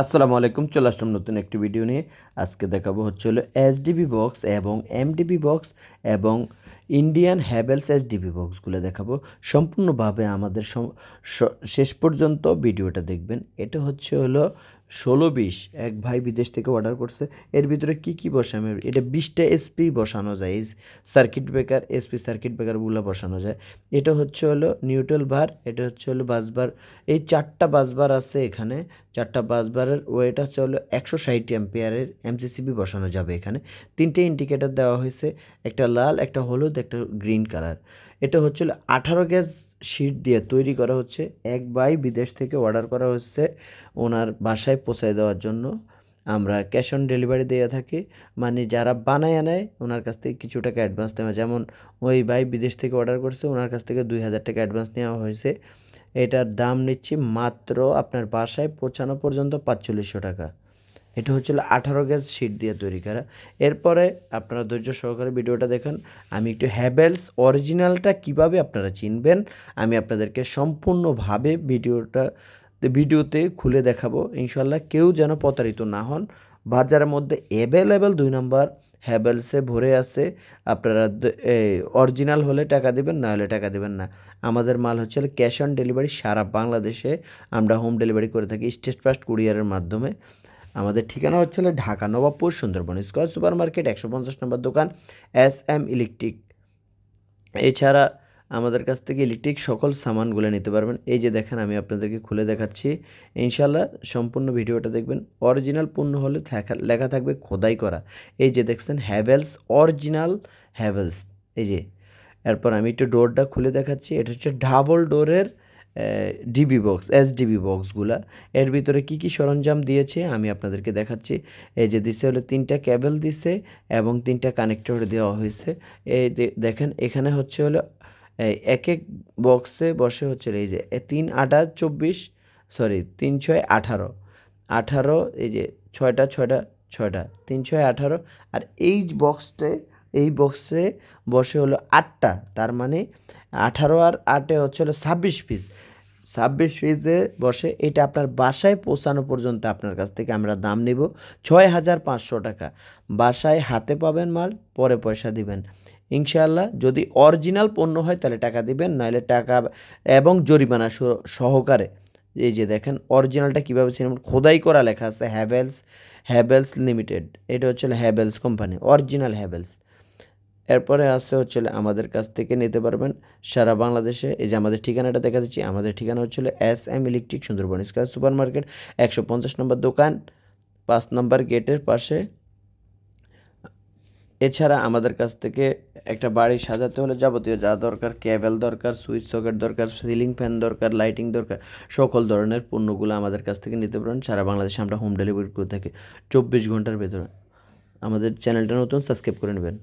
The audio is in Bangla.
আসসালামু আলাইকুম, চলে আসলাম নতুন একটি ভিডিও নিয়ে। আজকে দেখাবো হচ্ছে হলো এসডিবি বক্স এবং এমডিবি বক্স এবং ইন্ডিয়ান হ্যাভেলস এসডিবি বক্সগুলো দেখাবো। সম্পূর্ণভাবে আমাদের শেষ পর্যন্ত ভিডিওটা দেখবেন। এটা হচ্ছে হলো ষোলো বিশ, এক ভাই বিদেশ থেকে অর্ডার করছে। এর ভিতরে কি কি বসানো? এটা বিশটা এসপি বসানো যায়। এই সার্কিট ব্রেকার এসপি সার্কিট ব্রেকারগুলো বসানো যায়। এটা হচ্ছে হলো নিউট্রাল বার এটা হচ্ছে হলো বাসবার এই চারটা বাসবার আছে এখানে। চারটা বাসবারের ওয়েট আছে হলো একশো ষাট অ্যাম্পিয়ারের এমসিসিবি বসানো যাবে এখানে। তিনটে ইন্ডিকেটার দেওয়া হয়েছে, একটা লাল, একটা হলুদ, একটা গ্রিন কালার এটা হচ্ছে আঠারো গ্যাস শিট দিয়ে তৈরি করা হচ্ছে। এক বাই বিদেশ থেকে অর্ডার করা হচ্ছে। ওনার বাসায় পৌঁছায় দেওয়ার জন্য আমরা ক্যাশ অন ডেলিভারি দিয়ে থাকি। মানে যারা বানায় নেয় ওনার কাছ থেকে কিছু টাকা অ্যাডভান্স নেওয়া। যেমন ওই ভাই বিদেশ থেকে অর্ডার করছে, ওনার কাছ থেকে দুই হাজার টাকা অ্যাডভান্স নেওয়া হয়েছে। এটার দাম নিচ্ছি মাত্র আপনার বাসায় পৌঁছানো পর্যন্ত পাঁচচল্লিশশো টাকা। এটা হচ্ছিল আঠারো গ্যাস শিট দিয়ে তৈরি করা। এরপরে আপনারা ধৈর্য সহকারে ভিডিওটা দেখেন। আমি একটু হ্যাভেলস অরিজিনালটা কীভাবে আপনারা চিনবেন, আমি আপনাদেরকে সম্পূর্ণভাবে ভিডিওটা, ভিডিওতে খুলে দেখাবো। ইনশাল্লাহ কেউ যেন প্রতারিত না হন। বাজারের মধ্যে অ্যাভেলেবেল দুই নম্বর হ্যাভেলসে ভরে আছে। আপনারা অরিজিনাল হলে টাকা দেবেন, না হলে টাকা দেবেন না। আমাদের মাল হচ্ছে ক্যাশ অন ডেলিভারি সারা বাংলাদেশে। আমরা হোম ডেলিভারি করে থাকি স্টেট ফাস্ট কুরিয়ারের মাধ্যমে। আমাদের ঠিকানা হচ্ছে Dhaka Nawabpur, Sundarban square super market একশো পঞ্চাশ নম্বর দোকান, এস এম ইলেকট্রিক। এছাড়া আমাদের কাছ থেকে ইলেকট্রিক সকল সামানগুলো নিতে পারবেন। এই যে দেখেন, আমি আপনাদেরকে খুলে দেখাচ্ছি। ইনশাল্লাহ সম্পূর্ণ ভিডিওটা দেখবেন। অরিজিনাল পণ্য হলে লেখা থাকবে খোদাই করা। এই যে দেখছেন, হ্যাভেলস, অরিজিনাল হ্যাভেলস। এই যে, এরপর আমি একটু ডোরটা খুলে দেখাচ্ছি। এটা হচ্ছে ডাবল ডোরের ডিবি বক্স এস ডিবি বক্সগুলা এর ভিতরে কি কি সরঞ্জাম দিয়েছে আমি আপনাদেরকে দেখাচ্ছি। এই যে দিছে হলো তিনটা ক্যাবেল দিছে এবং তিনটা কানেক্টর দেওয়া হয়েছে। এই দেখেন, এখানে হচ্ছে হলো এক এক বক্সে বসে হচ্ছে এই যে তিন আটা চব্বিশ সরি তিন ছয় আঠারো। আঠারো, এই যে ছয়টা ছয়টা ছয়টা, তিন ছয় আঠারো। আর এই বক্সটে এই বক্সে বসে হলো আটটা, তার মানে আঠারো আর আটে হচ্ছে হলো ছাব্বিশ পিস ছাব্বিশ পিসে বসে এটা আপনার বাসায় পৌঁছানো পর্যন্ত আপনার কাছ থেকে আমরা দাম নেব ছয় হাজার পাঁচশো টাকা। বাসায় হাতে পাবেন মাল, পরে পয়সা দিবেন। ইনশাআল্লাহ যদি অরিজিনাল পণ্য হয় তাহলে টাকা দিবেন, নাহলে টাকা এবং জরিমানা সহকারে। এই যে দেখেন, অরিজিনালটা কীভাবে চিনবেন খোদাই করা লেখা আছে হ্যাভেলস হ্যাভেলস লিমিটেড এটা হচ্ছে হ্যাভেলস কোম্পানি অরিজিনাল হ্যাভেলস এরপরে আছে হচ্ছে আমাদের কাছ থেকে নিতে পারবেন সারা বাংলাদেশে। এই যে আমাদের ঠিকানাটা দেখা দিচ্ছি আমাদের ঠিকানা হচ্ছিল S M electric Sundarban square super market, একশো পঞ্চাশ নম্বর দোকান, পাঁচ নম্বর গেটের পাশে। এছাড়া আমাদের কাছ থেকে একটা বাড়ি সাজাতে হলে যাবতীয় যা দরকার, কেবল দরকার, সুইচ সকেট দরকার, সিলিং ফ্যান দরকার, লাইটিং দরকার, সকল ধরনের পণ্যগুলো আমাদের কাছ থেকে নিতে পারেন সারা বাংলাদেশে আমরা হোম ডেলিভারি করে থাকি চব্বিশ ঘণ্টার ভেতরে। আমাদের চ্যানেলটা নতুন, সাবস্ক্রাইব করে নেবেন।